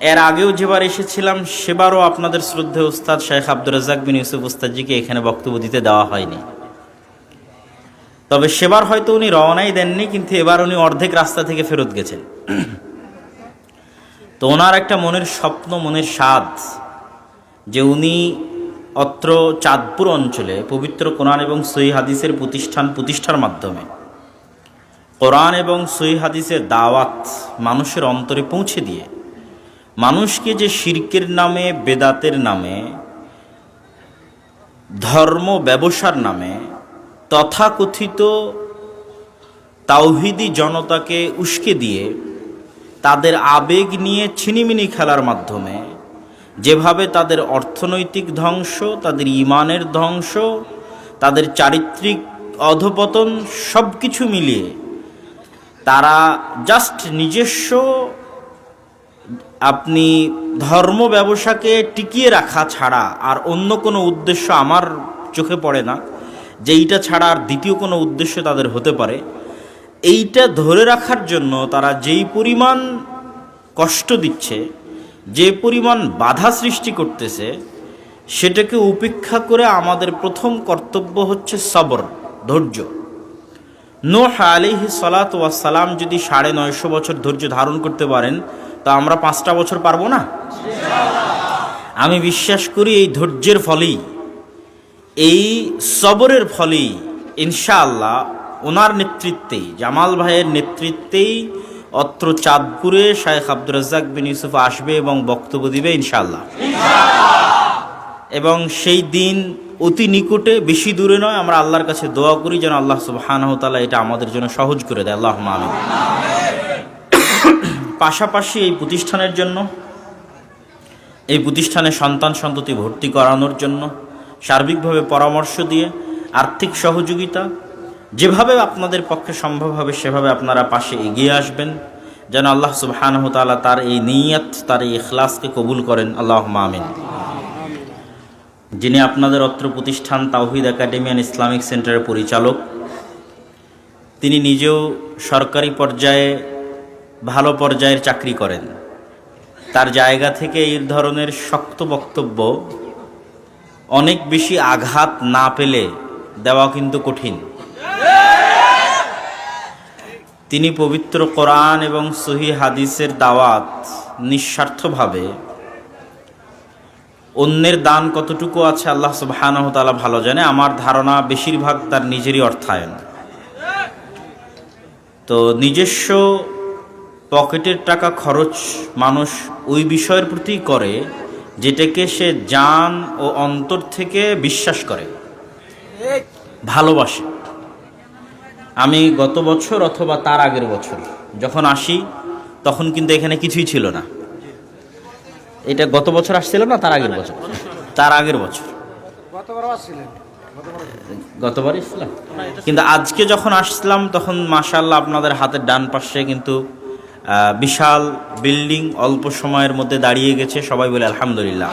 এর আগেও যেবার এসেছিলাম, সেবারও আপনাদের শ্রদ্ধে উস্তাদ শেখ আব্দুর রাজাক বিন ইউসুফ উস্তাদজিকে এখানে বক্তব্য দিতে দেওয়া হয়নি। তবে সেবার হয়তো উনি রওনাই দেননি, কিন্তু এবার উনি অর্ধেক রাস্তা থেকে ফেরত গেছেন। তো ওনার একটা মনের স্বপ্ন, মনের স্বাদ, যে উনি অত্র চাঁদপুর অঞ্চলে পবিত্র কোরআন এবং সই হাদিসের প্রতিষ্ঠান, প্রতিষ্ঠার মাধ্যমে কোরআন এবং সই হাদিসের দাওয়াত মানুষের অন্তরে পৌঁছে দিয়ে মানুষকে যে শির্কের নামে, বেদাতের নামে, ধর্ম ব্যবসার নামে, তথাকথিত তাওহিদি জনতাকে উস্কে দিয়ে তাদের আবেগ নিয়ে ছিনিমিনি খেলার মাধ্যমে, যেভাবে তাদের অর্থনৈতিক ধ্বংস, তাদের ইমানের ধ্বংস, তাদের চারিত্রিক অধপতন সব কিছু মিলিয়ে তারা জাস্ট নিজস্ব আপনি ধর্ম ব্যবসাকে টিকিয়ে রাখা ছাড়া আর অন্য কোনো উদ্দেশ্য আমার চোখে পড়ে না, যে এইটা ছাড়া আর দ্বিতীয় কোনো উদ্দেশ্য তাদের হতে পারে, এইটা ধরে রাখার জন্য তারা যেই পরিমাণ কষ্ট দিচ্ছে, যে পরিমাণ বাধা সৃষ্টি করতেছে, সেটাকে উপেক্ষা করে আমাদের প্রথম কর্তব্য হচ্ছে সবর, ধৈর্য। নোহ আলিহি সালাত ওয়াসালাম যদি সাড়ে নয়শো বছর ধৈর্য ধারণ করতে পারেন তা আমরা পাঁচটা বছর পারব না? আমি বিশ্বাস করি এই ধৈর্যের ফলেই, এই সবরের ফলেই ইনশাআল্লাহ ওনার নেতৃত্বেই, জামাল ভাইয়ের নেতৃত্বেই অত্র চাঁদপুরে শায়েখ আব্দুর রাজ্জাক বিন ইউসুফ আসবে এবং বক্তব্য দিবে ইনশাআল্লাহ। এবং সেই দিন অতি নিকটে, বেশি দূরে নয়, আমরা আল্লাহর কাছে দোয়া করি যেন আল্লাহ তাআলা এটা আমাদের জন্য সহজ করে দেয়। আল্লাহ আমিন। পাশাপাশি এই প্রতিষ্ঠানের জন্য, এই প্রতিষ্ঠানে সন্তান সন্ততি ভর্তি করানোর জন্য সার্বিকভাবে পরামর্শ দিয়ে আর্থিক সহযোগিতা, যেভাবে আপনাদের পক্ষে সম্ভব হবে সেভাবে আপনারা পাশে এগিয়ে আসবেন। যেন আল্লাহ সুবহানাহু তাআলা তার এই নিয়ত, তার এই ইখলাসকে কবুল করেন। আল্লাহ আমিন। যিনি আপনাদের অত্র প্রতিষ্ঠান তাওহিদ একাডেমি অ্যান্ড ইসলামিক সেন্টারের পরিচালক, তিনি নিজেও সরকারি পর্যায়ে ভালো পর্যায়ের চাকরি করেন। তার জায়গা থেকে এই ধরনের শক্ত বক্তব্য অনেক বেশি আঘাত না পেলে দেওয়া কিন্তু কঠিন। তিনি পবিত্র কোরআন এবং সহি হাদিসের দাওয়াত নিঃস্বার্থভাবে অন্যের দান কতটুকু আছে আল্লাহ সুবহানাহু তাআলা ভালো জানে, আমার ধারণা বেশিরভাগ তার নিজেরই অর্থায়ন। তো নিজস্ব পকেটের টাকা খরচ মানুষ ওই বিষয়ের প্রতি করে, যেটাকে সে জান ও অন্তর থেকে বিশ্বাস করে। ভালোবাসে। আমি গত বছর অথবা তার আগের বছর যখন আসি, তখন কিন্তু এখানে কিছুই ছিল না। এটা গত বছর আসছিল না, তার আগের বছর? তার আগের বছর। গতবার কিন্তু আজকে যখন আসছিলাম, তখন মাশাল্লাহ আপনাদের হাতের ডান পাশে কিন্তু বিশাল বিল্ডিং অল্প সময়ের মধ্যে দাঁড়িয়ে গেছে। সবাই বলে আলহামদুলিল্লাহ।